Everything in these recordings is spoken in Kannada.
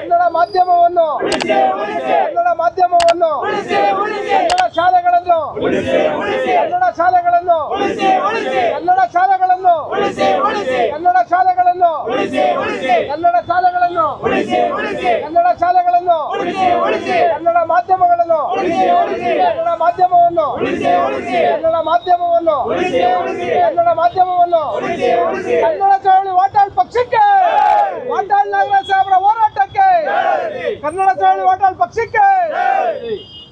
ಕನ್ನಡ ಮಾಧ್ಯಮವನ್ನು ಕನ್ನಡ ಮಾಧ್ಯಮವನ್ನು ಕನ್ನಡ ಶಾಲೆಗಳನ್ನು ಕನ್ನಡ ಶಾಲೆಗಳನ್ನು ಕನ್ನಡ ಶಾಲೆಗಳನ್ನು ಕನ್ನಡ ಶಾಲೆಗಳನ್ನು ಕನ್ನಡ ಶಾಲೆಗಳನ್ನು ಕನ್ನಡ ಶಾಲೆಗಳನ್ನು ಕನ್ನಡ ಮಾಧ್ಯಮಗಳನ್ನು ಕನ್ನಡ ಮಾಧ್ಯಮವನ್ನು ಕನ್ನಡ ಮಾಧ್ಯಮವನ್ನು ಕನ್ನಡ ಮಾಧ್ಯಮವನ್ನು ಕನ್ನಡ ಚಳವಳಿ ವಾಟಾಳ್ ಪಕ್ಷಕ್ಕೆ ವಾಟಾಳ್ ನಾಗರಾಜ್ ಸಾಹೇಬರ ಹೋರಾಟಕ್ಕೆ ಕನ್ನಡ ಚಳವಳಿ ಹೋಟೆಲ್ ಪಕ್ಷಕ್ಕೆ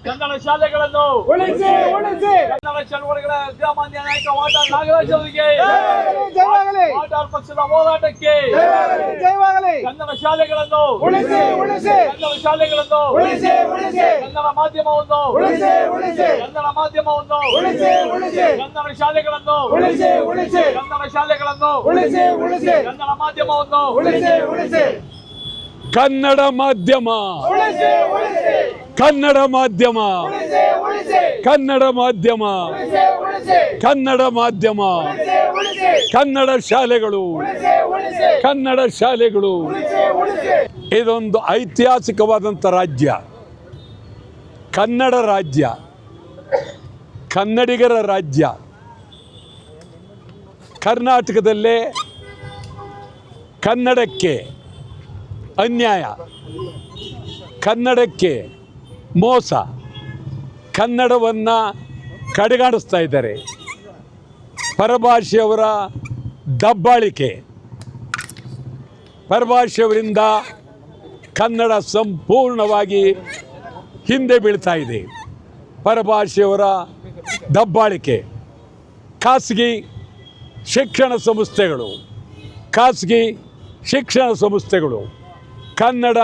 ಕನ್ನಡ ಶಾಲೆಗಳನ್ನು ಉಳಿಸಿ ಉಳಿಸಿ. ಕನ್ನಡ ಚಳವಳಿಗಳ ವಿದ್ಯಮಾನ್ಯ ನಾಯಕ ವಾಟಾಳ್ ನಾಗರಾಜ್ ಅವರಿಗೆ. ವಾಟಾಳ್ ಪಕ್ಷದ ಹೋರಾಟಕ್ಕೆ. ಕನ್ನಡ ಶಾಲೆಗಳನ್ನು ಉಳಿಸಿ ಉಳಿಸಿ ಕನ್ನಡ ಶಾಲೆಗಳನ್ನು ಉಳಿಸಿ ಉಳಿಸಿ ಕನ್ನಡ ಮಾಧ್ಯಮವನ್ನು ಉಳಿಸಿ ಉಳಿಸಿ ಕನ್ನಡ ಮಾಧ್ಯಮವನ್ನು ಉಳಿಸಿ ಉಳಿಸಿ ಕನ್ನಡ ಶಾಲೆಗಳನ್ನು ಉಳಿಸಿ ಉಳಿಸಿ ಕನ್ನಡ ಶಾಲೆಗಳನ್ನು ಉಳಿಸಿ ಉಳಿಸಿ ಕನ್ನಡ ಮಾಧ್ಯಮವನ್ನು ಉಳಿಸಿ ಉಳಿಸಿ ಕನ್ನಡ ಮಾಧ್ಯಮ ಉಳಿಸಿ ಉಳಿಸಿ ಕನ್ನಡ ಮಾಧ್ಯಮ ಉಳಿಸಿ ಉಳಿಸಿ ಕನ್ನಡ ಮಾಧ್ಯಮ ಉಳಿಸಿ ಉಳಿಸಿ ಕನ್ನಡ ಮಾಧ್ಯಮ ಕನ್ನಡ ಶಾಲೆಗಳು ಕನ್ನಡ ಶಾಲೆಗಳು. ಇದೊಂದು ಐತಿಹಾಸಿಕವಾದಂಥ ರಾಜ್ಯ. ಕನ್ನಡ ರಾಜ್ಯ. ಕನ್ನಡಿಗರ ರಾಜ್ಯ. ಕರ್ನಾಟಕದಲ್ಲೇ ಕನ್ನಡಕ್ಕೆ ಅನ್ಯಾಯ. ಕನ್ನಡಕ್ಕೆ ಮೋಸ. ಕನ್ನಡವನ್ನು ಕಡೆಗಾಣಿಸ್ತಾ ಇದ್ದಾರೆ. ಪರಭಾಷೆಯವರ ದಬ್ಬಾಳಿಕೆ. ಪರಭಾಷೆಯವರಿಂದ ಕನ್ನಡ ಸಂಪೂರ್ಣವಾಗಿ ಹಿಂದೆ ಬೀಳ್ತಾ ಇದೆ. ಪರಭಾಷೆಯವರ ದಬ್ಬಾಳಿಕೆ. ಖಾಸಗಿ ಶಿಕ್ಷಣ ಸಂಸ್ಥೆಗಳು. ಖಾಸಗಿ ಶಿಕ್ಷಣ ಸಂಸ್ಥೆಗಳು ಕನ್ನಡ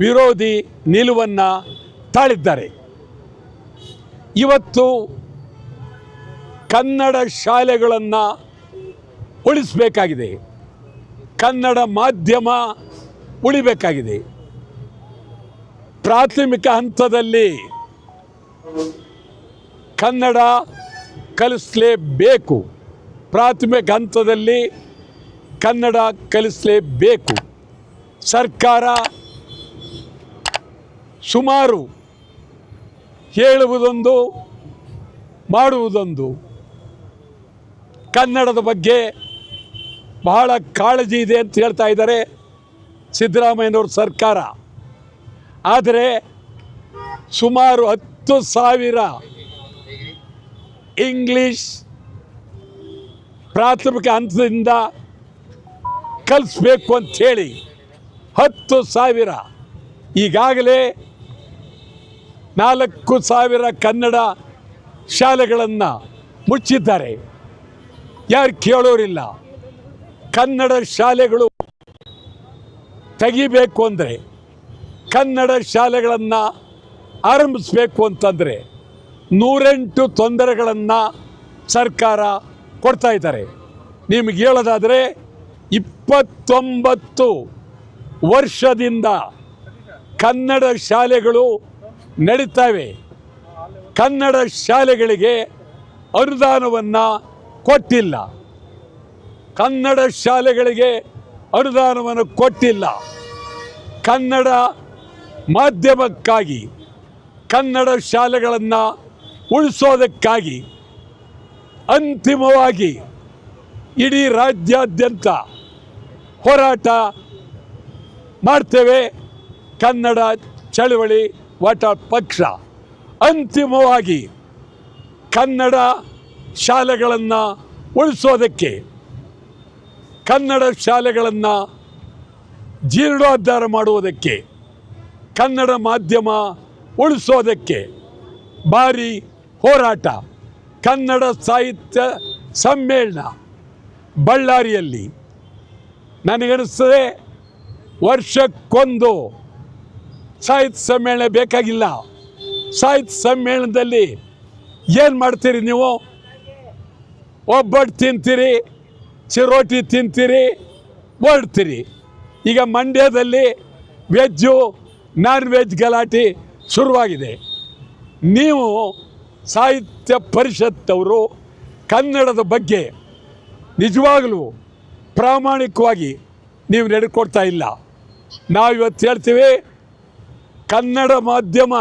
ವಿರೋಧಿ ನಿಲುವನ್ನು ತಾಳಿದ್ದಾರೆ. ಇವತ್ತು ಕನ್ನಡ ಶಾಲೆಗಳನ್ನು ಉಳಿಸಬೇಕಾಗಿದೆ. ಕನ್ನಡ ಮಾಧ್ಯಮ ಉಳಿಬೇಕಾಗಿದೆ. ಪ್ರಾಥಮಿಕ ಹಂತದಲ್ಲಿ ಕನ್ನಡ ಕಲಿಸಲೇಬೇಕು. ಪ್ರಾಥಮಿಕ ಹಂತದಲ್ಲಿ ಕನ್ನಡ ಕಲಿಸಲೇಬೇಕು. ಸರ್ಕಾರ ಸುಮಾರು ಹೇಳುವುದೊಂದು, ಮಾಡುವುದೊಂದು ಕನ್ನಡದ ಬಗ್ಗೆ ಬಹಳ ಕಾಳಜಿ ಇದೆ ಅಂತ ಹೇಳ್ತಾ ಇದ್ದಾರೆ ಸಿದ್ದರಾಮಯ್ಯನವ್ರ ಸರ್ಕಾರ. ಆದರೆ ಸುಮಾರು ಹತ್ತು ಸಾವಿರ ಇಂಗ್ಲೀಷ್ ಪ್ರಾಥಮಿಕ ಹಂತದಿಂದ ಕಲಿಸ್ಬೇಕು ಅಂಥೇಳಿ ಹತ್ತು ಸಾವಿರ. ಈಗಾಗಲೇ ನಾಲ್ಕು ಸಾವಿರ ಕನ್ನಡ ಶಾಲೆಗಳನ್ನು ಮುಚ್ಚಿದ್ದಾರೆ. ಯಾರು ಕೇಳೋರಿಲ್ಲ. ಕನ್ನಡ ಶಾಲೆಗಳು ತೆಗಿಬೇಕು ಅಂದರೆ, ಕನ್ನಡ ಶಾಲೆಗಳನ್ನು ಆರಂಭಿಸಬೇಕು ಅಂತಂದರೆ ನೂರೆಂಟು ತೊಂದರೆಗಳನ್ನು ಸರ್ಕಾರ ಕೊಡ್ತಾ ಇದ್ದಾರೆ. ನಿಮಗೆ ಹೇಳೋದಾದರೆ ಇಪ್ಪತ್ತೊಂಬತ್ತು ವರ್ಷದಿಂದ ಕನ್ನಡ ಶಾಲೆಗಳು ನಡೀತಾವೆ ಕನ್ನಡ ಶಾಲೆಗಳಿಗೆ ಅನುದಾನವನ್ನು ಕೊಟ್ಟಿಲ್ಲ. ಕನ್ನಡ ಶಾಲೆಗಳಿಗೆ ಅನುದಾನವನ್ನು ಕೊಟ್ಟಿಲ್ಲ. ಕನ್ನಡ ಮಾಧ್ಯಮಕ್ಕಾಗಿ, ಕನ್ನಡ ಶಾಲೆಗಳನ್ನು ಉಳಿಸೋದಕ್ಕಾಗಿ ಅಂತಿಮವಾಗಿ ಇಡೀ ರಾಜ್ಯಾದ್ಯಂತ ಹೋರಾಟ ಮಾಡ್ತೇವೆ. ಕನ್ನಡ ಚಳವಳಿ ವಾಟ ಪಕ್ಷ ಅಂತಿಮವಾಗಿ ಕನ್ನಡ ಶಾಲೆಗಳನ್ನು ಉಳಿಸೋದಕ್ಕೆ ಕನ್ನಡ ಶಾಲೆಗಳನ್ನು ಜೀರ್ಣೋದ್ಧಾರ ಮಾಡುವುದಕ್ಕೆ, ಕನ್ನಡ ಮಾಧ್ಯಮ ಉಳಿಸೋದಕ್ಕೆ ಭಾರಿ ಹೋರಾಟ. ಕನ್ನಡ ಸಾಹಿತ್ಯ ಸಮ್ಮೇಳನ ಬಳ್ಳಾರಿಯಲ್ಲಿ ನನಗನಿಸ್ತದೆ ವರ್ಷಕ್ಕೊಂದು ಸಾಹಿತ್ಯ ಸಮ್ಮೇಳನ ಬೇಕಾಗಿಲ್ಲ. ಸಾಹಿತ್ಯ ಸಮ್ಮೇಳನದಲ್ಲಿ ಏನು ಮಾಡ್ತೀರಿ ನೀವು? ಒಬ್ಬಟ್ಟು ತಿಂತೀರಿ, ಚಿರೋಟಿ ತಿಂತೀರಿ ಹೊರಡ್ತೀರಿ ಈಗ ಮಂಡ್ಯದಲ್ಲಿ ವೆಜ್ಜು ನಾನ್ ವೆಜ್ ಗಲಾಟೆ ಶುರುವಾಗಿದೆ. ನೀವು ಸಾಹಿತ್ಯ ಪರಿಷತ್ತವರು, ಕನ್ನಡದ ಬಗ್ಗೆ ನಿಜವಾಗಲೂ ಪ್ರಾಮಾಣಿಕವಾಗಿ ನೀವು ನಡೆಕೊಡ್ತಾ ಇಲ್ಲ. ನಾವಿವತ್ತು ಹೇಳ್ತೀವಿ, ಕನ್ನಡ ಮಾಧ್ಯಮ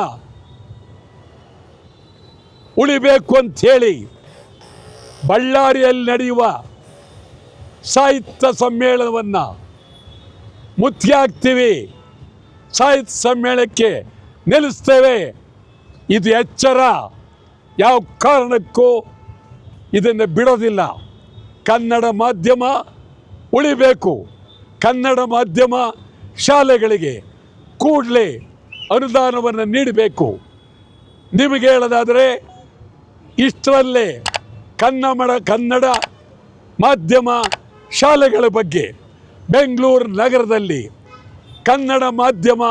ಉಳಿಬೇಕು ಅಂತ ಹೇಳಿ ಬಳ್ಳಾರಿಯಲ್ಲಿ ನಡೆಯುವ ಸಾಹಿತ್ಯ ಸಮ್ಮೇಳನವನ್ನು ಮುತ್ತಿ ಹಾಕ್ತೀವಿ ಸಾಹಿತ್ಯ ಸಮ್ಮೇಳನಕ್ಕೆ ನಿಲ್ಲಿಸ್ತೇವೆ. ಇದು ಎಚ್ಚರ. ಯಾವ ಕಾರಣಕ್ಕೂ ಇದನ್ನು ಬಿಡೋದಿಲ್ಲ. ಕನ್ನಡ ಮಾಧ್ಯಮ ಉಳಿಬೇಕು. ಕನ್ನಡ ಮಾಧ್ಯಮ ಶಾಲೆಗಳಿಗೆ ಕೂಡಲೇ ಅನುದಾನವನ್ನು ನೀಡಬೇಕು. ನಿಮಗೆ ಹೇಳೋದಾದರೆ ಇಷ್ಟರಲ್ಲೇ ಕನ್ನಡ ಕನ್ನಡ ಮಾಧ್ಯಮ ಶಾಲೆಗಳ ಬಗ್ಗೆ ಬೆಂಗಳೂರು ನಗರದಲ್ಲಿ ಕನ್ನಡ ಮಾಧ್ಯಮ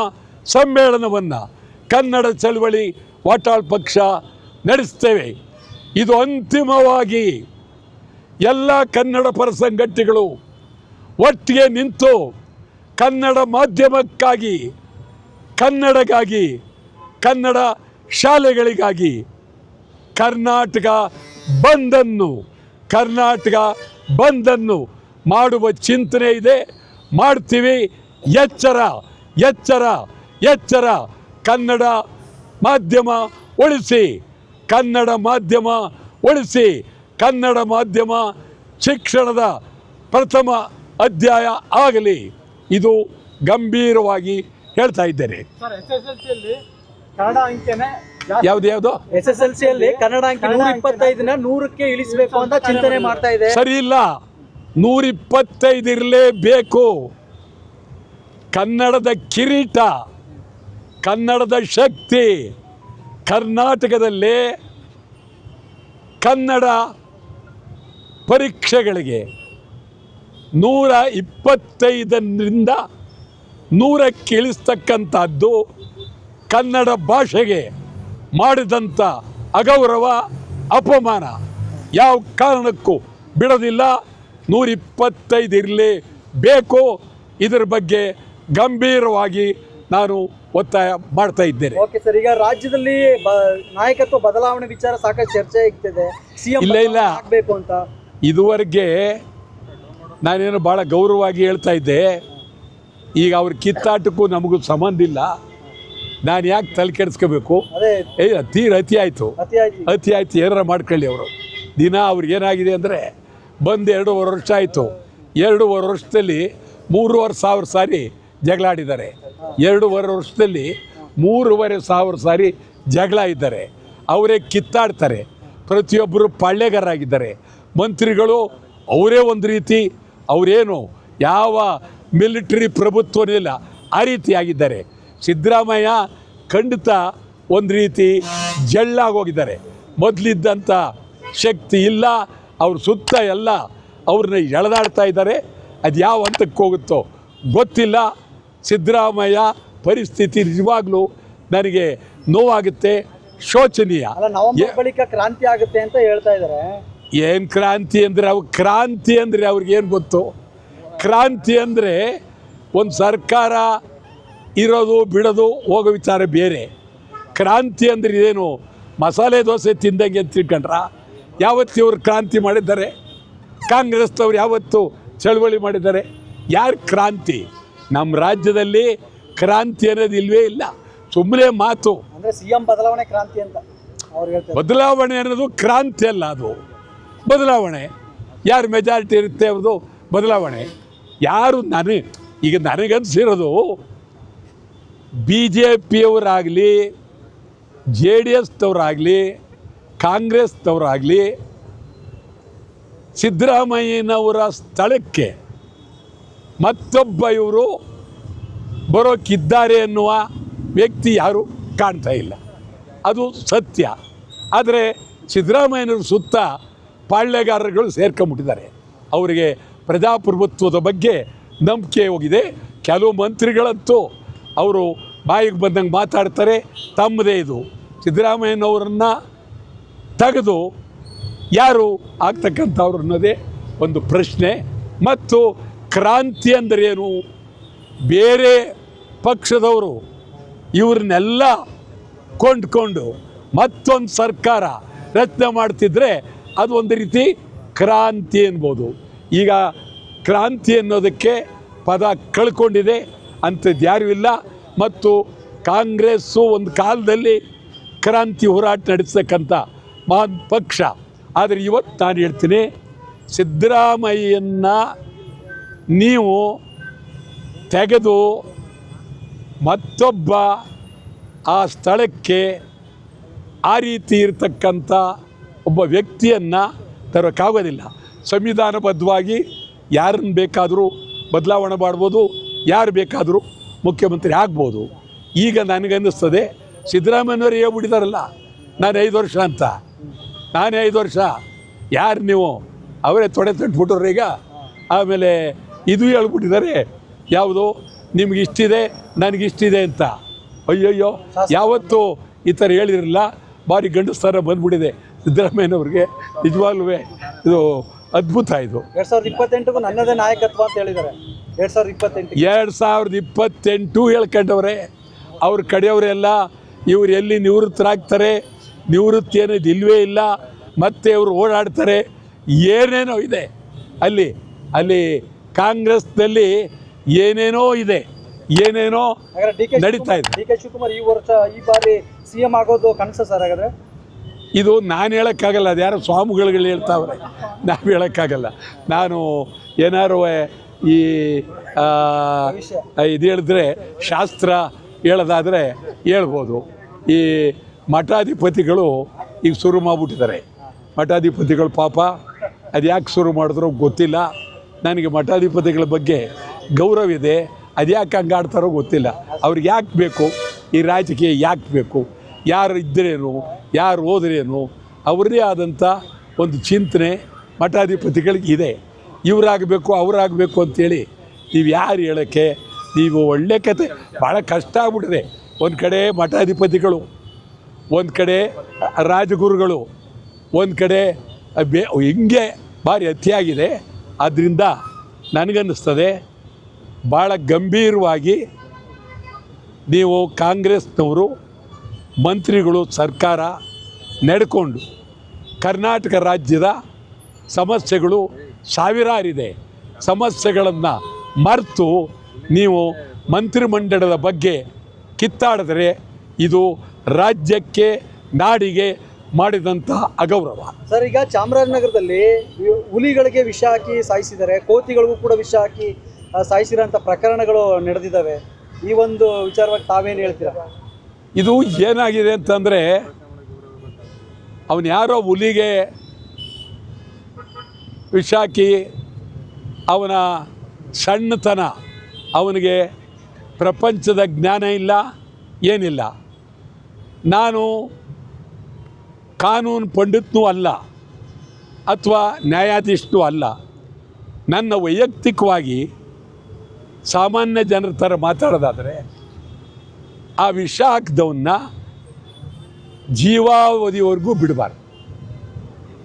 ಸಮ್ಮೇಳನವನ್ನು ಕನ್ನಡ ಚಳವಳಿ ವಾಟಾಳ್ ಪಕ್ಷ ನಡೆಸ್ತೇವೆ. ಇದು ಅಂತಿಮವಾಗಿ ಎಲ್ಲ ಕನ್ನಡ ಪರ ಸಂಘಟನೆಗಳು ಒಟ್ಟಿಗೆ ನಿಂತು ಕನ್ನಡ ಮಾಧ್ಯಮಕ್ಕಾಗಿ, ಕನ್ನಡಗಾಗಿ, ಕನ್ನಡ ಶಾಲೆಗಳಿಗಾಗಿ ಕರ್ನಾಟಕ ಬಂದನ್ನು, ಕರ್ನಾಟಕ ಬಂದನ್ನು ಮಾಡುವ ಚಿಂತನೆ ಇದೆ. ಮಾಡ್ತೀವಿ. ಎಚ್ಚರ ಎಚ್ಚರ ಎಚ್ಚರ. ಕನ್ನಡ ಮಾಧ್ಯಮ ಉಳಿಸಿ, ಕನ್ನಡ ಮಾಧ್ಯಮ ಉಳಿಸಿ. ಕನ್ನಡ ಮಾಧ್ಯಮ ಶಿಕ್ಷಣದ ಪ್ರಥಮ ಅಧ್ಯಾಯ ಆಗಲಿ. ಇದು ಗಂಭೀರವಾಗಿ ಹೇಳ್ತಾ ಇದ್ದೇನೆ. ಅಂಕೆನೆ ಯಾವ್ದು ಎಸ್ ಎಸ್ ಎಲ್ ಸಿ ಅಲ್ಲಿ ಕನ್ನಡ ಅಂಕಿ ನೂರ ಇಪ್ಪತ್ತೈದನ್ನ ನೂರಕ್ಕೆ ಇಳಿಸಬೇಕು ಅಂತ ಚಿಂತನೆ ಮಾಡ್ತಾ ಇದೆ. ಸರಿ ಇಲ್ಲ. ನೂರಿಪ್ಪತ್ತೈದು ಇರಲೇಬೇಕು. ಕನ್ನಡದ ಕಿರೀಟ ಕನ್ನಡದ ಶಕ್ತಿ ಕರ್ನಾಟಕದಲ್ಲಿ ಕನ್ನಡ ಪರೀಕ್ಷೆಗಳಿಗೆ ನೂರ ಇಪ್ಪತ್ತೈದರಿಂದ ನೂರಕ್ಕೆ ಇಳಿಸ್ತಕ್ಕಂಥದ್ದು ಕನ್ನಡ ಭಾಷೆಗೆ. ಮಾಡಿದಂಥ ಅಗೌರವ ಅಪಮಾನ ಯಾವ ಕಾರಣಕ್ಕೂ ಬಿಡೋದಿಲ್ಲ. ನೂರಿಪ್ಪತ್ತೈದು ಇರಲಿ ಬೇಕು. ಇದರ ಬಗ್ಗೆ ಗಂಭೀರವಾಗಿ ನಾನು ಒತ್ತಾಯ ಮಾಡ್ತಾ ಇದ್ದೇನೆ. ಓಕೆ ಸರ್ ಈಗ ರಾಜ್ಯದಲ್ಲಿ ಬ- ನಾಯಕತ್ವ ಬದಲಾವಣೆ ವಿಚಾರ ಸಾಕಷ್ಟು ಚರ್ಚೆ ಆಗ್ತಿದೆ. ಇಲ್ಲ, ಇಲ್ಲ. ಆಗಬೇಕು ಅಂತ. ಇದುವರೆಗೆ ನಾನೇನು ಭಾಳ ಗೌರವವಾಗಿ ಹೇಳ್ತಾ ಇದ್ದೆ. ಈಗ ಅವ್ರ ಕಿತ್ತಾಟಕ್ಕೂ ನಮಗೂ ಸಂಬಂಧ ಇಲ್ಲ. ನಾನು ಯಾಕೆ ತಲೆ ಕೆಡಿಸ್ಕೋಬೇಕು? ಏ ತೀರ ಅತಿ ಆಯಿತು. ಅತಿ ಆಯಿತು ಏನಾರ ಮಾಡ್ಕೊಳ್ಳಿ ಅವರು. ದಿನ ಅವ್ರಿಗೆ ಏನಾಗಿದೆ ಅಂದರೆ ಬಂದು ಎರಡೂವರೆ ವರ್ಷ ಆಯಿತು. ಎರಡೂವರೆ ವರ್ಷದಲ್ಲಿ ಮೂರುವರೆ ಸಾವಿರ ಸಾರಿ ಜಗಳಾಡಿದ್ದಾರೆ ಎರಡೂವರೆ ವರ್ಷದಲ್ಲಿ ಮೂರುವರೆ ಸಾವಿರ ಸಾರಿ ಜಗಳ ಇದ್ದಾರೆ. ಅವರೇ ಕಿತ್ತಾಡ್ತಾರೆ. ಪ್ರತಿಯೊಬ್ಬರು ಪಾಳ್ಯಗಾರರಾಗಿದ್ದಾರೆ. ಮಂತ್ರಿಗಳು ಅವರೇ ಒಂದು ರೀತಿ ಅವರೇನು ಯಾವ ಮಿಲಿಟರಿ ಪ್ರಭುತ್ವನಿಲ್ಲ ಆ ರೀತಿಯಾಗಿದ್ದಾರೆ ಸಿದ್ದರಾಮಯ್ಯ ಖಂಡಿತ ಒಂದು ರೀತಿ ಜಳ್ಳಾಗೋಗಿದ್ದಾರೆ ಮೊದಲಿದ್ದಂಥ ಶಕ್ತಿ ಇಲ್ಲ ಅವ್ರ ಸುತ್ತ ಎಲ್ಲ ಅವ್ರನ್ನ ಎಳೆದಾಡ್ತಾ ಇದ್ದಾರೆ. ಅದು ಯಾವ ಹಂತಕ್ಕೆ ಹೋಗುತ್ತೋ ಗೊತ್ತಿಲ್ಲ. ಸಿದ್ದರಾಮಯ್ಯ ಪರಿಸ್ಥಿತಿ ನಿಜವಾಗ್ಲೂ ನನಗೆ ನೋವಾಗುತ್ತೆ ಶೋಚನೀಯ. ಬಳಿಕ ಕ್ರಾಂತಿ ಆಗುತ್ತೆ ಅಂತ ಹೇಳ್ತಾ ಇದ್ದಾರೆ. ಏನು ಕ್ರಾಂತಿ ಅಂದರೆ ಅವು ಕ್ರಾಂತಿ ಅಂದರೆ ಅವ್ರಿಗೇನು ಗೊತ್ತು? ಕ್ರಾಂತಿ ಅಂದರೆ ಒಂದು ಸರ್ಕಾರ ಇರೋದು ಬಿಡೋದು ಹೋಗೋ ವಿಚಾರ ಬೇರೆ. ಕ್ರಾಂತಿ ಅಂದರೆ ಇದೇನು ಮಸಾಲೆ ದೋಸೆ ತಿಂದಂಗೆ ಅಂತ ತಿಳ್ಕೊಂಡ್ರ? ಯಾವತ್ತು ಇವರು ಕ್ರಾಂತಿ ಮಾಡಿದ್ದಾರೆ? ಕಾಂಗ್ರೆಸ್ನವ್ರು ಯಾವತ್ತು ಚಳವಳಿ ಮಾಡಿದ್ದಾರೆ? ಯಾರು ಕ್ರಾಂತಿ? ನಮ್ಮ ರಾಜ್ಯದಲ್ಲಿ ಕ್ರಾಂತಿ ಅನ್ನೋದು ಇಲ್ವೇ ಇಲ್ಲ. ಸುಮ್ಮನೆ ಮಾತು. ಅಂದ್ರೆ ಸಿಎಂ ಬದಲಾವಣೆ ಕ್ರಾಂತಿ ಅಂತ ಬದಲಾವಣೆ ಅನ್ನೋದು ಕ್ರಾಂತಿ ಅಲ್ಲ ಅದು. ಬದಲಾವಣೆ. ಯಾರು ಮೆಜಾರಿಟಿ ಇರುತ್ತೆ ಅವ್ರದ್ದು? ಬದಲಾವಣೆ. ಯಾರು ನನಗೆ ಈಗ ನನಗನ್ಸಿರೋದು ಬಿ ಜೆ ಪಿಯವರಾಗಲಿ ಜೆ ಡಿ ಎಸ್ದವರಾಗಲಿ ಕಾಂಗ್ರೆಸ್ದವರಾಗಲಿ ಸಿದ್ದರಾಮಯ್ಯನವರ ಸ್ಥಳಕ್ಕೆ ಮತ್ತೊಬ್ಬ ಇವರು ಬರೋಕ್ಕಿದ್ದಾರೆ ಅನ್ನುವ ವ್ಯಕ್ತಿ ಯಾರು ಕಾಣ್ತಾ ಇಲ್ಲ. ಅದು ಸತ್ಯ. ಆದರೆ ಸಿದ್ದರಾಮಯ್ಯನವ್ರ ಸುತ್ತ ಪಾಳ್ಯಗಾರರುಗಳು ಸೇರ್ಕೊಂಬಿಟ್ಟಿದ್ದಾರೆ. ಅವರಿಗೆ ಪ್ರಜಾಪ್ರಭುತ್ವದ ಬಗ್ಗೆ ನಂಬಿಕೆ ಹೋಗಿದೆ. ಕೆಲವು ಮಂತ್ರಿಗಳಂತೂ ಅವರು ಬಾಯಿಗೆ ಬಂದಂಗೆ ಮಾತಾಡ್ತಾರೆ. ತಮ್ಮದೇ ಇದು. ಸಿದ್ದರಾಮಯ್ಯನವರನ್ನು ತೆಗೆದು ಯಾರು ಆಗ್ತಕ್ಕಂಥವ್ರು ಅನ್ನೋದೇ ಒಂದು ಪ್ರಶ್ನೆ. ಮತ್ತು ಕ್ರಾಂತಿ ಅಂದರೇನು ಬೇರೆ ಪಕ್ಷದವರು ಇವ್ರನ್ನೆಲ್ಲ ಕೊಂಡ್ಕೊಂಡು ಮತ್ತೊಂದು ಸರ್ಕಾರ ರಚನೆ ಮಾಡ್ತಿದ್ರೆ ಅದು ಒಂದು ರೀತಿ ಕ್ರಾಂತಿ ಅನ್ಬೋದು ಈಗ ಕ್ರಾಂತಿ ಅನ್ನೋದಕ್ಕೆ ಪದ ಕಳ್ಕೊಂಡಿದೆ. ಅಂಥದ್ದು ಯಾರೂ ಇಲ್ಲ. ಮತ್ತು ಕಾಂಗ್ರೆಸ್ಸು ಒಂದು ಕಾಲದಲ್ಲಿ ಕ್ರಾಂತಿ ಹೋರಾಟ ನಡೆಸ್ತಕ್ಕಂಥ ಮಹಾನ್ ಪಕ್ಷ. ಆದರೆ ಇವತ್ತು ನಾನು ಹೇಳ್ತೀನಿ ಸಿದ್ದರಾಮಯ್ಯನ ನೀವು ತೆಗೆದು ಮತ್ತೊಬ್ಬ ಆ ಸ್ಥಳಕ್ಕೆ ಆ ರೀತಿ ಇರತಕ್ಕಂಥ ಒಬ್ಬ ವ್ಯಕ್ತಿಯನ್ನು ತರೋಕ್ಕಾಗೋದಿಲ್ಲ. ಸಂವಿಧಾನಬದ್ಧವಾಗಿ ಯಾರನ್ನು ಬೇಕಾದರೂ ಬದಲಾವಣೆ ಮಾಡ್ಬೋದು. ಯಾರು ಬೇಕಾದರೂ ಮುಖ್ಯಮಂತ್ರಿ ಆಗ್ಬೋದು. ಈಗ ನನಗನ್ನಿಸ್ತದೆ, ಸಿದ್ದರಾಮಯ್ಯನವರು ಹೇಳ್ಬಿಟ್ಟಿದಾರಲ್ಲ ನಾನು ಐದು ವರ್ಷ ಅಂತ. ನಾನೇ ಐದು ವರ್ಷ. ಯಾರು ನೀವು? ಅವರೇ ತೊಡೆ ತಟ್ಬಿಟ್ಟವ್ರು ಈಗ. ಆಮೇಲೆ ಇದು ಹೇಳ್ಬಿಟ್ಟಿದ್ದಾರೆ, ಯಾವುದು? ನಿಮ್ಗೆ ಇಷ್ಟಿದೆ, ನನಗಿಷ್ಟಿದೆ ಅಂತ. ಅಯ್ಯಯ್ಯೋ, ಯಾವತ್ತೂ ಈ ಥರ ಹೇಳಿರಲಿಲ್ಲ. ಭಾರಿ ಗಂಡಸ್ತಾರ ಬಂದ್ಬಿಟ್ಟಿದೆ ಸಿದ್ದರಾಮಯ್ಯನವ್ರಿಗೆ. ನಿಜವಾಗ್ಲೂ ಇದು ಅದ್ಭುತ ಇದು. ಎರಡ್ ಸಾವಿರದ ಇಪ್ಪತ್ತೆಂಟಕ್ಕೂ ನನ್ನದೇ ನಾಯಕತ್ವ ಅಂತ ಹೇಳಿದ್ದಾರೆ. ಎರಡ್ ಸಾವಿರದ ಇಪ್ಪತ್ತೆಂಟು ಎರಡು ಸಾವಿರದ ಇಪ್ಪತ್ತೆಂಟು ಹೇಳ್ಕೊಂಡವ್ರೆ. ಅವ್ರ ಕಡೆಯವರೆಲ್ಲ ಇವ್ರು ಎಲ್ಲಿ ನಿವೃತ್ತರಾಗ್ತಾರೆ ನಿವೃತ್ತಿ ಅನ್ನೋದು ಇಲ್ಲವೇ ಇಲ್ಲ ಮತ್ತೆ ಇವರು ಓಡಾಡ್ತಾರೆ ಏನೇನೋ ಇದೆ. ಅಲ್ಲಿ ಅಲ್ಲಿ ಕಾಂಗ್ರೆಸ್ನಲ್ಲಿ ಏನೇನೋ ಇದೆ ಏನೇನೋ ನಡೀತಾ ಇದೆ. ಡಿ ಕೆ ಶಿವಕುಮಾರ್ ಈ ವರ್ಷ ಈ ಬಾರಿ ಸಿ ಎಂ ಆಗೋದು ಕನಸ ಸರ್ ಹಾಗಾದ್ರೆ? ಇದು ನಾನು ಹೇಳೋಕ್ಕಾಗಲ್ಲ, ಅದು ಯಾರೋ ಸ್ವಾಮಿಗಳು ಹೇಳ್ತಾವ್ರೆ. ನಾವು ಹೇಳೋಕ್ಕಾಗಲ್ಲ. ನಾನು ಏನಾರು ಈ ಇದು ಹೇಳಿದ್ರೆ ಶಾಸ್ತ್ರ ಹೇಳೋದಾದರೆ ಹೇಳ್ಬೋದು. ಈ ಮಠಾಧಿಪತಿಗಳು ಈಗ ಶುರು ಮಾಡಿಬಿಟ್ಟಿದ್ದಾರೆ. ಮಠಾಧಿಪತಿಗಳು ಪಾಪ, ಅದು ಯಾಕೆ ಶುರು ಮಾಡಿದ್ರೋ ಗೊತ್ತಿಲ್ಲ. ನನಗೆ ಮಠಾಧಿಪತಿಗಳ ಬಗ್ಗೆ ಗೌರವ ಇದೆ, ಅದು ಯಾಕೆ ಹಂಗಾಡ್ತಾರೋ ಗೊತ್ತಿಲ್ಲ. ಅವ್ರಿಗೆ ಯಾಕೆ ಬೇಕು? ಈ ರಾಜಕೀಯ ಯಾಕೆ ಬೇಕು? ಯಾರು ಇದ್ದರೇನು ಯಾರು ಹೋದ್ರೇನು, ಅವರದೇ ಆದಂಥ ಒಂದು ಚಿಂತನೆ ಮಠಾಧಿಪತಿಗಳಿಗೆ ಇದೆ. ಇವರಾಗಬೇಕು, ಅವರಾಗಬೇಕು ಅಂತೇಳಿ ನೀವು ಯಾರು ಹೇಳೋಕ್ಕೆ? ನೀವು ಒಳ್ಳೆ ಕತೆ. ಭಾಳ ಕಷ್ಟ ಆಗ್ಬಿಟ್ಟಿದೆ. ಒಂದು ಕಡೆ ಮಠಾಧಿಪತಿಗಳು, ಒಂದು ಕಡೆ ರಾಜಗುರುಗಳು, ಒಂದು ಕಡೆ ಬೇ, ಹಿಂಗೆ ಭಾರಿ ಅತಿಯಾಗಿದೆ ಆದ್ದರಿಂದ ನನಗನ್ನಿಸ್ತದೆ ಭಾಳ ಗಂಭೀರವಾಗಿ ನೀವು ಕಾಂಗ್ರೆಸ್ನವರು ಮಂತ್ರಿಗಳು ಸರ್ಕಾರ ನಡ್ಕೊಂಡು ಕರ್ನಾಟಕ ರಾಜ್ಯದ ಸಮಸ್ಯೆಗಳು ಸಾವಿರಾರಿದೆ. ಸಮಸ್ಯೆಗಳನ್ನು ಮರೆತು ನೀವು ಮಂತ್ರಿಮಂಡಲದ ಬಗ್ಗೆ ಕಿತ್ತಾಡಿದರೆ ಇದು ರಾಜ್ಯಕ್ಕೆ, ನಾಡಿಗೆ ಮಾಡಿದಂಥ ಅಗೌರವ. ಸರ್, ಈಗ ಚಾಮರಾಜನಗರದಲ್ಲಿ ಹುಲಿಗಳಿಗೆ ವಿಷ ಹಾಕಿ ಸಾಯಿಸಿದರೆ, ಕೋತಿಗಳಿಗೂ ಕೂಡ ವಿಷ ಹಾಕಿ ಸಾಯಿಸಿರೋಂಥ ಪ್ರಕರಣಗಳು ನಡೆದಿದ್ದಾವೆ. ಈ ಒಂದು ವಿಚಾರವಾಗಿ ತಾವೇನು ಹೇಳ್ತೀರಾ? ಇದು ಏನಾಗಿದೆ ಅಂತಂದರೆ ಅವನು ಯಾರೋ ಹುಲಿಗೆ ವಿಷಾಕಿ, ಅವನ ಸಣ್ಣತನ ಅವನಿಗೆ ಪ್ರಪಂಚದ ಜ್ಞಾನ ಇಲ್ಲ, ಏನಿಲ್ಲ. ನಾನು ಕಾನೂನು ಪಂಡಿತನೂ ಅಲ್ಲ, ಅಥವಾ ನ್ಯಾಯಾಧೀಶನೂ ಅಲ್ಲ. ನನ್ನ ವೈಯಕ್ತಿಕವಾಗಿ ಸಾಮಾನ್ಯ ಜನರ ಥರ ಮಾತಾಡೋದಾದರೆ ಆ ವಿಷ ಹಾಕಿದವನ್ನ ಜೀವಾವಧಿವರೆಗೂ ಬಿಡಬಾರ್ದು.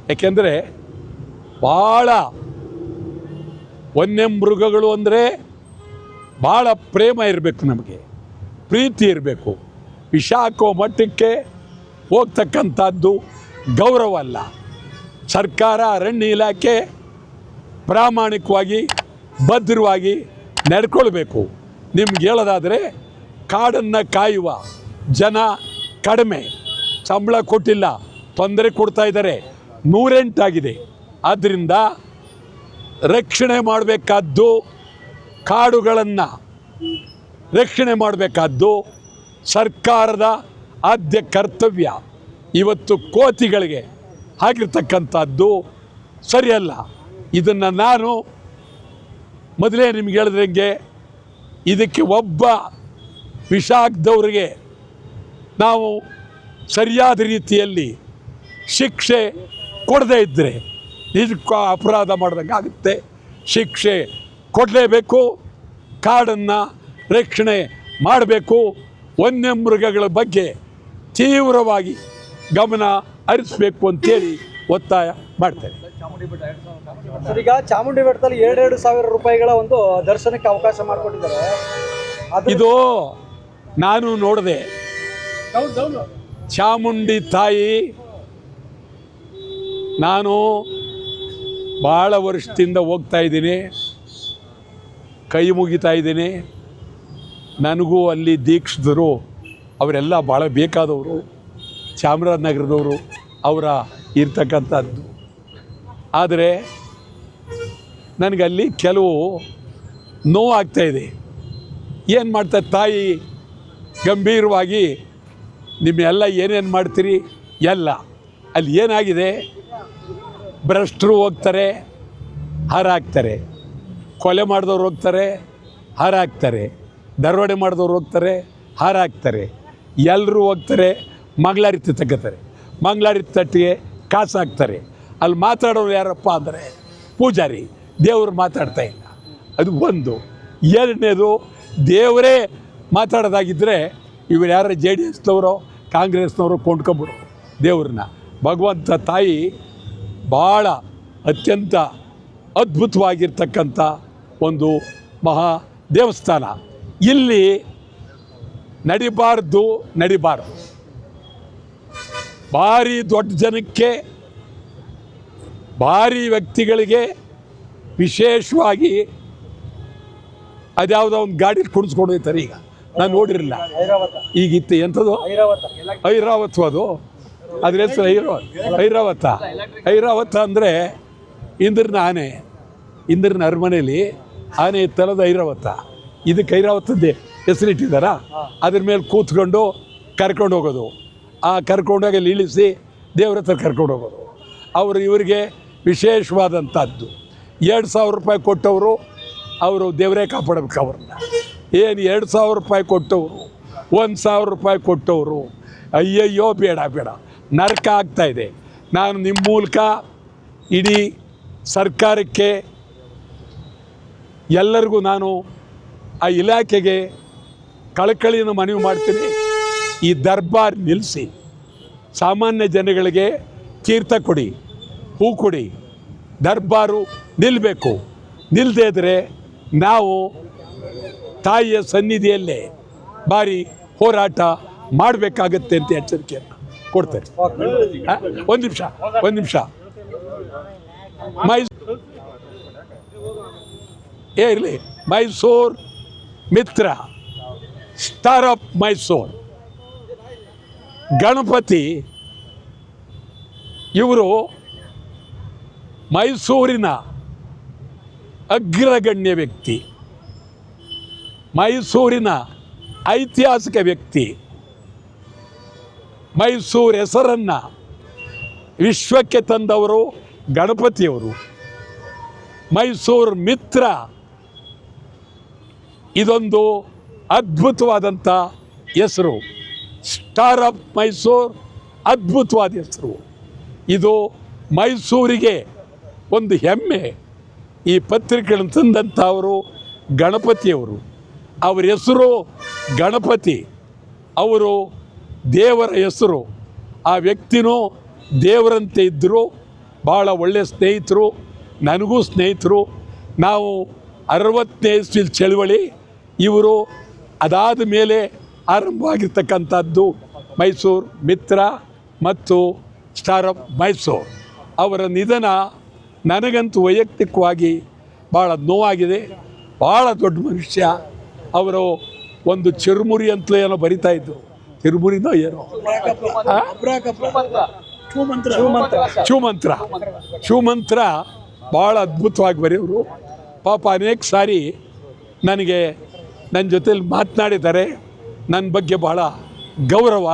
ಯಾಕೆಂದರೆ ಭಾಳ ವನ್ಯ ಮೃಗಗಳು ಅಂದರೆ ಭಾಳ ಪ್ರೇಮ ಇರಬೇಕು ನಮಗೆ, ಪ್ರೀತಿ ಇರಬೇಕು. ವಿಷ ಹಾಕೋ ಮಟ್ಟಕ್ಕೆ ಹೋಗ್ತಕ್ಕಂಥದ್ದು ಗೌರವ ಅಲ್ಲ. ಸರ್ಕಾರ ಅರಣ್ಯ ಇಲಾಖೆ ಪ್ರಾಮಾಣಿಕವಾಗಿ, ಭದ್ರವಾಗಿ ನಡ್ಕೊಳ್ಬೇಕು. ನಿಮ್ಗೆ ಹೇಳೋದಾದರೆ ಕಾಡನ್ನು ಕಾಯುವ ಜನ ಕಡಿಮೆ. ಸಂಬಳ ಕೊಟ್ಟಿಲ್ಲ, ತೊಂದರೆ ಕೊಡ್ತಾ ಇದ್ದಾರೆ. ನೂರೆಂಟಾಗಿದೆ. ಆದ್ದರಿಂದ ರಕ್ಷಣೆ ಮಾಡಬೇಕಾದ್ದು ಕಾಡುಗಳನ್ನು ರಕ್ಷಣೆ ಮಾಡಬೇಕಾದ್ದು ಸರ್ಕಾರದ ಆದ್ಯ ಕರ್ತವ್ಯ. ಇವತ್ತು ಕೋತಿಗಳಿಗೆ ಆಗಿರ್ತಕ್ಕಂಥದ್ದು ಸರಿಯಲ್ಲ. ಇದನ್ನು ನಾನು ಮೊದಲೇ ನಿಮ್ಗೆ ಹೇಳಿದ್ರಂಗೆ ಇದಕ್ಕೆ ಒಬ್ಬ ವಿಷ ಹಾಕ್ದವ್ರಿಗೆ ನಾವು ಸರಿಯಾದ ರೀತಿಯಲ್ಲಿ ಶಿಕ್ಷೆ ಕೊಡದೇ ಇದ್ದರೆ ನಿಜಕ್ಕೂ ಅಪರಾಧ ಮಾಡ್ದಂಗೆ ಆಗುತ್ತೆ. ಶಿಕ್ಷೆ ಕೊಡಲೇಬೇಕು ಕಾಡನ್ನು ರಕ್ಷಣೆ ಮಾಡಬೇಕು. ವನ್ಯಮೃಗಗಳ ಬಗ್ಗೆ ತೀವ್ರವಾಗಿ ಗಮನ ಹರಿಸಬೇಕು ಅಂತೇಳಿ ಒತ್ತಾಯ ಮಾಡ್ತೇನೆ. ಸರ್ ಈಗ ಚಾಮುಂಡಿ ಬೆಟ್ಟದಲ್ಲಿ ಎರಡೆರಡು ಸಾವಿರ ರೂಪಾಯಿಗಳ ಒಂದು ದರ್ಶನಕ್ಕೆ ಅವಕಾಶ ಮಾಡಿಕೊಟ್ಟಿದ್ದಾರೆ. ಇದು ನಾನು ನೋಡಿದೆ. ಚಾಮುಂಡಿ ತಾಯಿ ನಾನು ಭಾಳ ವರ್ಷದಿಂದ ಹೋಗ್ತಾ ಇದ್ದೀನಿ. ಕೈ ಮುಗಿತಾ ಇದ್ದೀನಿ. ನನಗೂ ಅಲ್ಲಿ ದೀಕ್ಷಿತರು ಅವರೆಲ್ಲ ಭಾಳ ಬೇಕಾದವರು. ಚಾಮರಾಜನಗರದವರು ಅವರ ಇರ್ತಕ್ಕಂಥದ್ದು. ಆದರೆ ನನಗಲ್ಲಿ ಕೆಲವು ನೋವಾಗ್ತಾ ಇದೆ. ಏನು ಮಾಡ್ತಾ ತಾಯಿ? ಗಂಭೀರವಾಗಿ ನಿಮ್ಮೆಲ್ಲ ಏನೇನು ಮಾಡ್ತೀರಿ? ಎಲ್ಲ. ಅಲ್ಲಿ ಏನಾಗಿದೆ? ಭ್ರಷ್ಟರು ಹೋಗ್ತಾರೆ ಹಾರಾಕ್ತಾರೆ ಕೊಲೆ ಮಾಡಿದವ್ರು ಹೋಗ್ತಾರೆ ಹಾರಾಕ್ತಾರೆ ದರೋಡೆ ಮಾಡಿದವ್ರು ಹೋಗ್ತಾರೆ ಹಾರಾಕ್ತಾರೆ ಎಲ್ಲರೂ ಹೋಗ್ತಾರೆ, ಮಂಗಳಾರತಿ ತಗ್ಗತಾರೆ. ಮಂಗಳಾರತಿ ತಟ್ಟಿಗೆ ಕಾಸು ಹಾಕ್ತಾರೆ. ಅಲ್ಲಿ ಮಾತಾಡೋರು ಯಾರಪ್ಪ ಅಂದರೆ ಪೂಜಾರಿ. ದೇವರು ಮಾತಾಡ್ತಾ ಇಲ್ಲ. ಅದು ಒಂದು. ಎರಡನೇದು, ದೇವರೇ ಮಾತಾಡೋದಾಗಿದ್ದರೆ ಇವರು ಯಾರು ಜೆ ಡಿ ಎಸ್ನವರು, ಕಾಂಗ್ರೆಸ್ನವರು ಕೊಂಡ್ಕೊಂಬಿಡು ದೇವ್ರನ್ನ. ಭಗವಂತ ತಾಯಿ ಭಾಳ ಅತ್ಯಂತ ಅದ್ಭುತವಾಗಿರ್ತಕ್ಕಂಥ ಒಂದು ಮಹಾ ದೇವಸ್ಥಾನ. ಇಲ್ಲಿ ನಡಿಬಾರ್ದು ನಡಿಬಾರ್ದು. ಭಾರಿ ದೊಡ್ಡ ಜನಕ್ಕೆ, ಭಾರಿ ವ್ಯಕ್ತಿಗಳಿಗೆ ವಿಶೇಷವಾಗಿ ಅದ್ಯಾವುದೋ ಒಂದು ಗಾಡಿ ಕುಡಿಸ್ಕೊಂಡು ಈಗ. ನಾನು ನೋಡಿರಲಿಲ್ಲ. ಈಗ ಇತ್ತು ಎಂಥದ್ದು ಐರಾವತ ಐರಾವತ್ ಅದು. ಅದ್ರ ಹೆಸರು ಐರೋ ಐರಾವತ ಐರಾವತ ಅಂದರೆ ಇಂದ್ರನ ಆನೆ. ಇಂದ್ರನ ಅರಮನೆಯಲ್ಲಿ ಆನೆ ಇತ್ತಲ್ಲದ ಐರಾವತ ಇದಕ್ಕೆ ಐರಾವತದ್ದೇ ಹೆಸರಿಟ್ಟಿದ್ದಾರ? ಅದ್ರ ಮೇಲೆ ಕೂತ್ಕೊಂಡು ಕರ್ಕೊಂಡು ಹೋಗೋದು. ಆ ಕರ್ಕೊಂಡೋಗಿ ಅಲ್ಲಿ ಇಳಿಸಿ ದೇವ್ರ ಹತ್ರ ಕರ್ಕೊಂಡು ಹೋಗೋದು. ಅವರು ಇವರಿಗೆ ವಿಶೇಷವಾದಂಥದ್ದು ಎರಡು ಸಾವಿರ ರೂಪಾಯಿ ಕೊಟ್ಟವರು ಅವರು ದೇವರೇ ಕಾಪಾಡಬೇಕು ಅವ್ರನ್ನ. ಏನು ಎರಡು ಸಾವಿರ ರೂಪಾಯಿ ಕೊಟ್ಟವರು, ಒಂದು ಸಾವಿರ ರೂಪಾಯಿ ಕೊಟ್ಟವರು. ಅಯ್ಯಯ್ಯೋ, ಬೇಡ ಬೇಡ. ನರಕ ಆಗ್ತಾಯಿದೆ ನಾನು ನಿಮ್ಮ ಮೂಲಕ ಇಡೀ ಸರ್ಕಾರಕ್ಕೆ ಎಲ್ಲರಿಗೂ ನಾನು ಆ ಇಲಾಖೆಗೆ ಕಳಕಳಿಯನ್ನು ಮನವಿ ಮಾಡ್ತೀನಿ. ಈ ದರ್ಬಾರ್ ನಿಲ್ಲಿಸಿ ಸಾಮಾನ್ಯ ಜನಗಳಿಗೆ ತೀರ್ಥ ಕೊಡಿ, ಹೂ ಕೊಡಿ. ದರ್ಬಾರು ನಿಲ್ಲಬೇಕು ನಿಲ್ಲದೆ ಇದ್ದರೆ ನಾವು ತಾಯಿಯ ಸನ್ನಿಧಿಯಲ್ಲೇ ಭಾರಿ ಹೋರಾಟ ಮಾಡಬೇಕಾಗತ್ತೆ ಅಂತ ಎಚ್ಚರಿಕೆಯನ್ನು ಕೊಡ್ತೇನೆ. ಒಂದು ನಿಮಿಷ ಒಂದು ನಿಮಿಷ. ಮೈ ಏ, ಇರಲಿ. Mysore Mitra, star of Mysore. Ganapati, ಇವರು ಮೈಸೂರಿನ ಅಗ್ರಗಣ್ಯ ವ್ಯಕ್ತಿ. ಮೈಸೂರಿನ ಐತಿಹಾಸಿಕ ವ್ಯಕ್ತಿ, ಮೈಸೂರು ಹೆಸರನ್ನು ವಿಶ್ವಕ್ಕೆ ತಂದವರು ಗಣಪತಿಯವರು. ಮೈಸೂರು ಮಿತ್ರ, ಇದೊಂದು ಅದ್ಭುತವಾದಂಥ ಹೆಸರು. ಸ್ಟಾರ್ ಆಫ್ ಮೈಸೂರು, ಅದ್ಭುತವಾದ ಹೆಸರು. ಇದು ಮೈಸೂರಿಗೆ ಒಂದು ಹೆಮ್ಮೆ. ಈ ಪತ್ರಿಕೆಗಳನ್ನು ತಂದಂಥವರು ಗಣಪತಿಯವರು. ಅವರ ಹೆಸರು ಗಣಪತಿ, ಅವರು ದೇವರ ಹೆಸರು. ಆ ವ್ಯಕ್ತಿನೂ ದೇವರಂತೆ ಇದ್ದರು ಭಾಳ ಒಳ್ಳೆಯ ಸ್ನೇಹಿತರು, ನನಗೂ ಸ್ನೇಹಿತರು. ನಾವು ಅರವತ್ತನೇ ಇಸ್ವಿಲ್ ಚಳವಳಿ, ಇವರು ಅದಾದ ಮೇಲೆ ಆರಂಭವಾಗಿರ್ತಕ್ಕಂಥದ್ದು ಮೈಸೂರು ಮಿತ್ರ ಮತ್ತು ಸ್ಟಾರ್ ಆಫ್ ಮೈಸೂರು. ಅವರ ನಿಧನ ನನಗಂತೂ ವೈಯಕ್ತಿಕವಾಗಿ ಭಾಳ ನೋವಾಗಿದೆ. ಭಾಳ ದೊಡ್ಡ ಮನುಷ್ಯ. ಅವರು ಒಂದು ಚಿರುಮುರಿ ಅಂತಲೇ ಏನೋ ಬರಿತಾ ಇದ್ರು. ಚಿರುಮುರಿನೋ ಏನೋ? ಶಿವಮಂತ್ರ ಶಿವಮಂತ್ರ ಭಾಳ ಅದ್ಭುತವಾಗಿ ಬರೆಯವರು. ಪಾಪ ಅನೇಕ ಸಾರಿ ನನಗೆ ನನ್ನ ಜೊತೇಲಿ ಮಾತನಾಡಿದ್ದಾರೆ. ನನ್ನ ಬಗ್ಗೆ ಭಾಳ ಗೌರವ.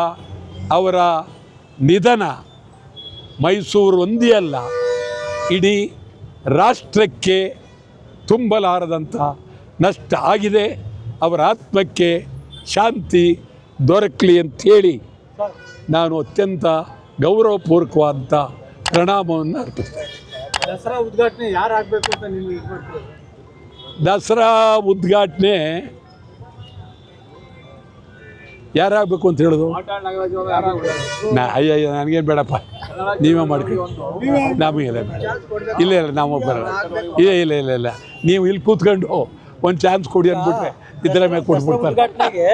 ಅವರ ನಿಧನ ಮೈಸೂರು ಒಂದೇ ಅಲ್ಲ, ಇಡೀ ರಾಷ್ಟ್ರಕ್ಕೆ ತುಂಬಲಾರದಂಥ ನಷ್ಟ ಆಗಿದೆ. ಅವರ ಆತ್ಮಕ್ಕೆ ಶಾಂತಿ ದೊರಕಲಿ ಅಂಥೇಳಿ ನಾನು ಅತ್ಯಂತ ಗೌರವಪೂರ್ವಕವಾದಂಥ ಪ್ರಣಾಮವನ್ನು ಅರ್ಪಿಸ್ತೇನೆ ದಸರಾ ಉದ್ಘಾಟನೆ ಯಾರು ಆಗ್ಬೇಕು ಅಂತ ನೀವು ದಸರಾ ಉದ್ಘಾಟನೆ ಯಾರಾಗಬೇಕು ಅಂತ ಹೇಳೋದು? ನಾ ಅಯ್ಯ ಅಯ್ಯ ನನಗೇನು ಬೇಡಪ್ಪ. ನೀವೇ ಮಾಡ್ಕೊಳ್ಳಿ. ನಮಗೆಲ್ಲ ಬೇಡ ಇಲ್ಲ ಇಲ್ಲ. ನಾವು ಬರೋಲ್ಲ ಇಲ್ಲ ಇಲ್ಲ ಇಲ್ಲ ಇಲ್ಲ. ನೀವು ಇಲ್ಲಿ ಕೂತ್ಕೊಂಡು ಒಂದು ಚಾನ್ಸ್ ಕೊಡಿ ಅಂದ್ಬಿಟ್ರೆ ಇದರ ಮೇಲೆ ಕೊಟ್ಬಿಡ್ತಾರೆ. ಉದ್ಘಾಟನೆಗೆ?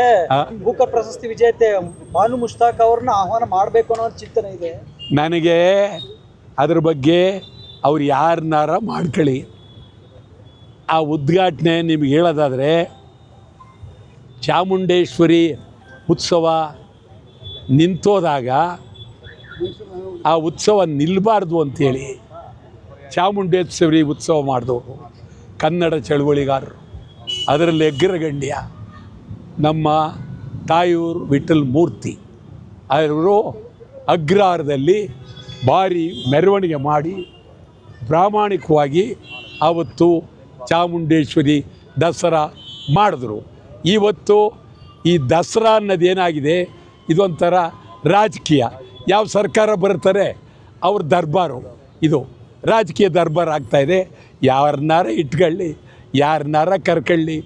ಪ್ರಶಸ್ತಿ ವಿಜೇತೆ ಬಾನು ಮುಷ್ತಾಕ್ ಅವ್ರನ್ನ ಆಹ್ವಾನ ಮಾಡಬೇಕು ಅನ್ನೋ ಚಿಂತನೆ ಇದೆ. ನನಗೆ ಅದ್ರ ಬಗ್ಗೆ ಅವ್ರು ಯಾರನ್ನಾರ ಮಾಡ್ಕೊಳ್ಳಿ. ಆ ಉದ್ಘಾಟನೆ ನಿಮ್ಗೆ ಹೇಳೋದಾದರೆ ಚಾಮುಂಡೇಶ್ವರಿ ಉತ್ಸವ ನಿಂತೋದಾಗ ಆ ಉತ್ಸವ ನಿಲ್ಲಬಾರ್ದು ಅಂತೇಳಿ ಚಾಮುಂಡೇಶ್ವರಿ ಉತ್ಸವ ಮಾಡಿದವರು ಕನ್ನಡ ಚಳುವಳಿಗಾರರು. ಅದರಲ್ಲಿ ಅಗ್ರಗಂಡ್ಯ ನಮ್ಮ ತಾಯೂರು ವಿಠಲ್ ಮೂರ್ತಿ. ಅವರು ಅಗ್ರಹಾರದಲ್ಲಿ ಭಾರಿ ಮೆರವಣಿಗೆ ಮಾಡಿ ಪ್ರಾಮಾಣಿಕವಾಗಿ ಆವತ್ತು ಚಾಮುಂಡೇಶ್ವರಿ ದಸರಾ ಮಾಡಿದ್ರು. ಇವತ್ತು ಈ ದಸರಾ ಅನ್ನೋದೇನಾಗಿದೆ ಇದೊಂಥರ ರಾಜಕೀಯ. ಯಾವ ಸರ್ಕಾರ ಬರ್ತಾರೆ? ಅವ್ರ ದರ್ಬಾರು. ಇದು ರಾಜಕೀಯ ದರ್ಬಾರ್ ಆಗ್ತಾಯಿದೆ ಯಾರನ್ನಾರೇ ಇಟ್ಕೊಳ್ಳಿ. ಯಾರನ್ನಾರ ಕರ್ಕೊಳ್ಳಿ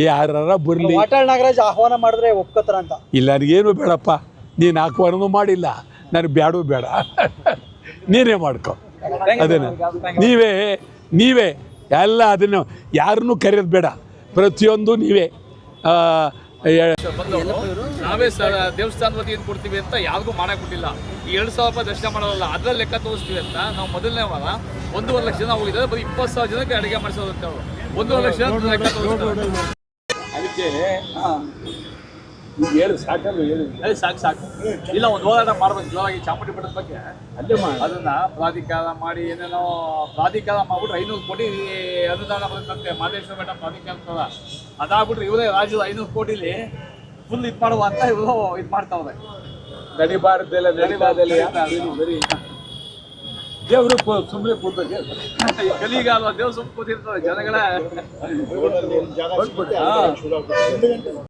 ಯಾರಾರ ಬರಲಿ. ವಾಟಾಳ್ ನಾಗರಾಜ್ ಆಹ್ವಾನ ಮಾಡಿದ್ರೆ ಒಪ್ಕೋತಾರ ಅಂತ. ಇಲ್ಲ ನನಗೇನು ಬೇಡಪ್ಪ. ನೀನು ಆಹ್ವಾನನೂ ಮಾಡಿಲ್ಲ. ನನಗೆ ಬ್ಯಾಡೂ ಬೇಡ. ನೀನೇ ಮಾಡ್ಕೊ. ಅದನ್ನು. ನೀವೇ ನೀವೇ. ಎಲ್ಲ ಅದನ್ನು ಯಾರನ್ನೂ ಕರೆಯೋದು ಬೇಡ. ಪ್ರತಿಯೊಂದು ನೀವೇ. ನಾವೇ ಸರ್ ದೇವಸ್ಥಾನ ಏನು ಕೊಡ್ತೀವಿ ಅಂತ ಯಾರಿಗೂ ಮಾಡಕ್ ಬಿಟ್ಟಿಲ್ಲ ಈ ಎರಡು ಸಾವಿರ ರೂಪಾಯಿ ದರ್ಶನ ಮಾಡೋಲ್ಲ ಅದ್ರಲ್ಲಿ ಲೆಕ್ಕ ತೋರಿಸ್ತೀವಿ ಅಂತ ನಾವು ಮೊದಲನೇ ವಾರ ಒಂದೂವರೆ ಲಕ್ಷ ಜನ ಹೋಗಿದ್ದಾರೆ ಬರೀ ಇಪ್ಪತ್ತು ಸಾವಿರ ಜನಕ್ಕೆ ಅಡುಗೆ ಮಾಡಿಸೋದಂತೆ ಅವರು. ಒಂದೂವರೆ ಲಕ್ಷ ಅದಕ್ಕೆ ಹೇಳಿ ಸಾಕಲ್ಲ ಹೇಳಿ ಅದೇ ಸಾಕು ಸಾಕು. ಇಲ್ಲ ಒಂದು ಹೋರಾಟ ಮಾಡ್ಬೇಕು. ಜೋರಾಗಿ ಚಾಮುಂಡಿ ಬೆಟ್ಟದ ಬಗ್ಗೆ. ಅದನ್ನ ಪ್ರಾಧಿಕಾರ ಮಾಡಿ ಏನೇನೋ ಪ್ರಾಧಿಕಾರ ಮಾಡ್ಬಿಟ್ರೆ ಐನೂರು ಕೋಟಿ ಅನುದಾನ ಬರುತ್ತಂತೆ ಮಾದೇಶ್ವರ ಬೆಟ್ಟ ಪ್ರಾಧಿಕಾರ ಅದಾಗ್ಬಿಟ್ರೆ ಇವರೇ ರಾಜ್ಯದ ಐನೂರು ಕೋಟಿಲಿ ಫುಲ್ ಇದು ಮಾಡುವ ಅಂತ ಇವರು ಇದು ಮಾಡ್ತಾವ್ರೆ. ನಡಿಬಾರ್ದೆಲ್ಲ ನಡಿಬಾರ್ದೆಲ್ಲ. ಬರೀ ದೇವರು ಸುಮ್ಮನೆ ಕೂತಕ್ಕೆ ಕಲಿಗಾಲ ದೇವ್ರು ಸುಮ್ಮನೆ ಕೂತಿರ್ತಾರೆ ಜನಗಳೇ.